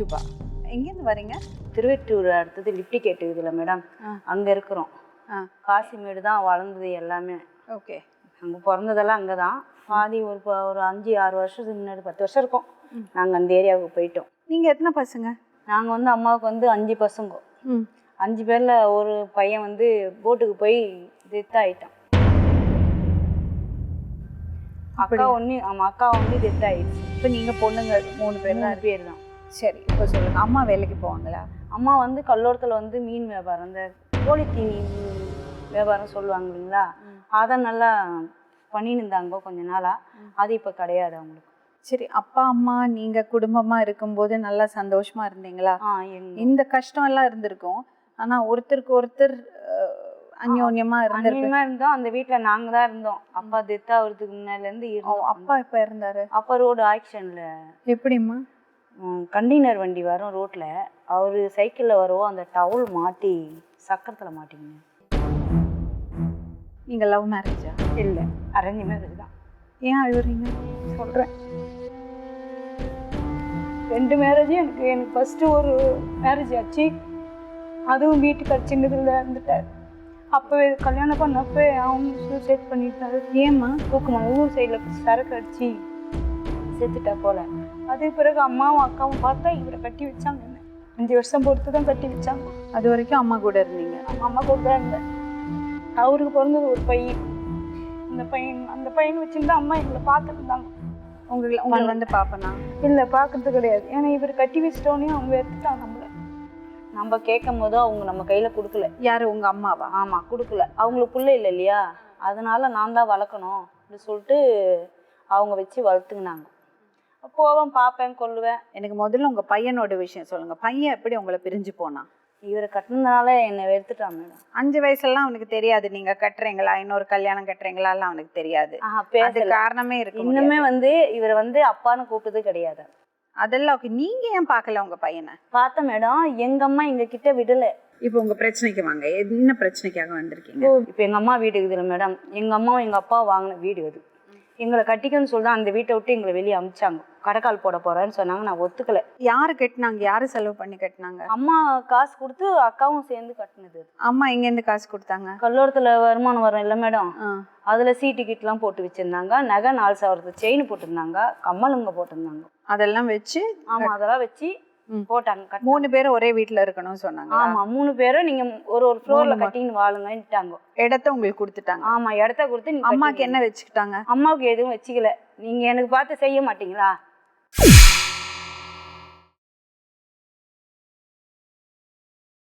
சுபா எங்கேருந்து வரீங்க? திருவெட்டூர் அடுத்தது லிப்டி கேட்டுக்குதுல மேடம். அங்கே இருக்கிறோம். காசிமேடு தான் வளர்ந்தது எல்லாமே. ஓகே. அங்கே பிறந்ததெல்லாம் அங்கே தான். பாதி ஒரு ஒரு அஞ்சு ஆறு வருஷத்துக்கு முன்னாடி பத்து வருஷம் இருக்கும். நாங்கள் அந்த ஏரியாவுக்கு போயிட்டோம். நீங்கள் எத்தனை பசங்க? நாங்கள் வந்து அம்மாவுக்கு வந்து அஞ்சு பசங்க. அஞ்சு பேரில் ஒரு பையன் வந்து போட்டுக்கு போய் டெத் ஆயிட்டான். அக்கா ஒன்று ஆமாம் அக்கா வந்து டெத் ஆயிடுச்சு. இப்போ நீங்கள் பொண்ணுங்க மூணு பேர் தான் பேர் தான். சரி இப்போ சொல்லுங்கள் அம்மா வேலைக்கு போவாங்களா? அம்மா வந்து கல்லோரத்தில் வந்து மீன் வியாபாரம் இந்த கோழித்தீனி வியாபாரம் சொல்லுவாங்க இல்லைங்களா? அதை நல்லா பண்ணின்னு இருந்தாங்க கொஞ்ச நாளாக அது இப்போ கிடையாது அவங்களுக்கு. சரி அப்பா அம்மா நீங்கள் குடும்பமாக இருக்கும்போது நல்லா சந்தோஷமா இருந்தீங்களா? இந்த கஷ்டம் எல்லாம் இருந்திருக்கும். ஆனால் ஒருத்தருக்கு ஒருத்தர் அந்யோன்யமா இருந்திருக்கு. அந்நியமாக இருந்தோம். அந்த வீட்டில் நாங்கள் தான் இருந்தோம். அப்பா டெத் ஆகுறதுக்கு ஓ, இருந்தோம். அப்பா இப்போ இருந்தாரு அப்பா ரோடு ஆக்ஷனில் எப்படிம்மா? கண்டெய்னர் வண்டி வரும் ரோட்டில் அவர் சைக்கிளில் வரவும் அந்த டவுல் மாட்டி சக்கரத்தில் மாட்டிங்க நீங்க லவ் மேரேஜா இல்லை. அரேஞ்ச் மேரேஜ் தான். ஏன் அழுவுறீங்க? சொல்கிறேன் ரெண்டு மேரேஜும் எனக்கு எனக்கு ஃபஸ்ட்டு ஒரு மேரேஜ் ஆச்சு. அதுவும் வீட்டுக்கு சின்னதில் இருந்துட்டார் அப்போவே கல்யாணம் பண்ணப்போ அவங்க சூசைட் பண்ணிட்டாரு. ஏம்மா? தூக்குமா ஊர் சைடில் சரக்கு அடிச்சு செத்துட்டா போல. அதுக்கு பிறகு அம்மாவும் அக்காவும் பார்த்தா இவரை கட்டி வச்சாங்க. என்ன அஞ்சு வருஷம் பொறுத்து தான் கட்டி வச்சாங்க. அது வரைக்கும் அம்மா கூட இருந்தீங்க? அம்மா கூட தான் இருந்தேன். அவருக்கு பிறந்தது ஒரு பையன். அந்த பையன் அந்த பையனை வச்சுருந்தா அம்மா எங்களை பார்த்துட்டு இருந்தாங்க உங்களை உங்களை வந்து பாப்பனா இல்லை பார்க்கறது கிடையாது. ஏன்னா இவர் கட்டி வச்சிட்டோன்னே அவங்க எடுத்துட்டாங்க நம்மள. நம்ம கேட்கும் போது அவங்க நம்ம கையில் கொடுக்கல. யாரு? உங்க அம்மாவா? ஆமாம் கொடுக்கல. அவங்களுக்கு பிள்ளை இல்லை இல்லையா? அதனால நான் தான் வளர்க்கணும் அப்படி சொல்லிட்டு அவங்க வச்சு வளர்த்துக்கினாங்க. போவேன் பார்ப்பேன் கொல்லுவேன். எனக்கு முதல்ல உங்க பையனோட விஷயம் சொல்லுங்க. பையன் எப்படி உங்களை பிரிஞ்சு போனான் இவரை கட்டினதுனால என்னை வெறுத்துட்டான் மேடம். அஞ்சு வயசுலாம் அவனுக்கு தெரியாது. நீங்க கட்டுறீங்களா? இன்னொரு கல்யாணம் கட்டுறீங்களா? எல்லாம் அவனுக்கு தெரியாது. அது காரணமே இருக்கு இன்னுமே வந்து இவரை வந்து அப்பான்னு கூப்பிட்டது கிடையாது. அதெல்லாம் ஓகே. நீங்க ஏன் பார்க்கல உங்க பையனை? பார்த்தேன் மேடம். எங்க அம்மா எங்க கிட்ட விடல. இப்போ உங்க பிரச்சனைக்கு வாங்க. என்ன பிரச்சனைக்காக வந்திருக்கீங்க? இப்போ எங்க அம்மா வீடு இருக்குதுல்ல மேடம். எங்க அம்மாவும் எங்க அப்பா வாங்கின வீடு அது. எங்களை கட்டிக்கன்னு சொல்லி அந்த வீட்டை விட்டு எங்களை வெளியே அமிச்சாங்க. கடைக்கால் போட போறேன்னு சொன்னாங்க. நான் ஒத்துக்கல. யாரு கட்டினாங்க? யாரு செலவு பண்ணி கட்டினாங்க? அம்மா காசு கொடுத்து அக்காவும் சேர்ந்து கட்டினது. அம்மா எங்க இருந்து காசு கொடுத்தாங்க? கல்லூரத்துல வருமானம் வரும் இல்லை மேடம். அதுல சீ டிக்கெட்லாம் போட்டு வச்சிருந்தாங்க. நகை நாலு சவரத்து செயின் போட்டிருந்தாங்க. கம்மலுங்க போட்டிருந்தாங்க. அதெல்லாம் வச்சு ஆமா அதெல்லாம் வச்சு. போட்டாங்க. மூணு பேரும் ஒரே வீட்ல இருக்கணும்னு சொன்னாங்க. ஆமா மூணு பேரும் நீங்க ஒரு ஒரு ஃப்ளோர்ல கட்டின்னு வாழுங்கன்ட்டாங்க இடத்த உங்களுக்கு கொடுத்துட்டாங்க. ஆமா இடத்த கொடுத்து அம்மாக்கு. என்ன வச்சுக்கிட்டாங்க? அம்மாவுக்கு எதுவும் வச்சுக்கல. நீங்க எனக்கு பார்த்து செய்ய மாட்டீங்களா?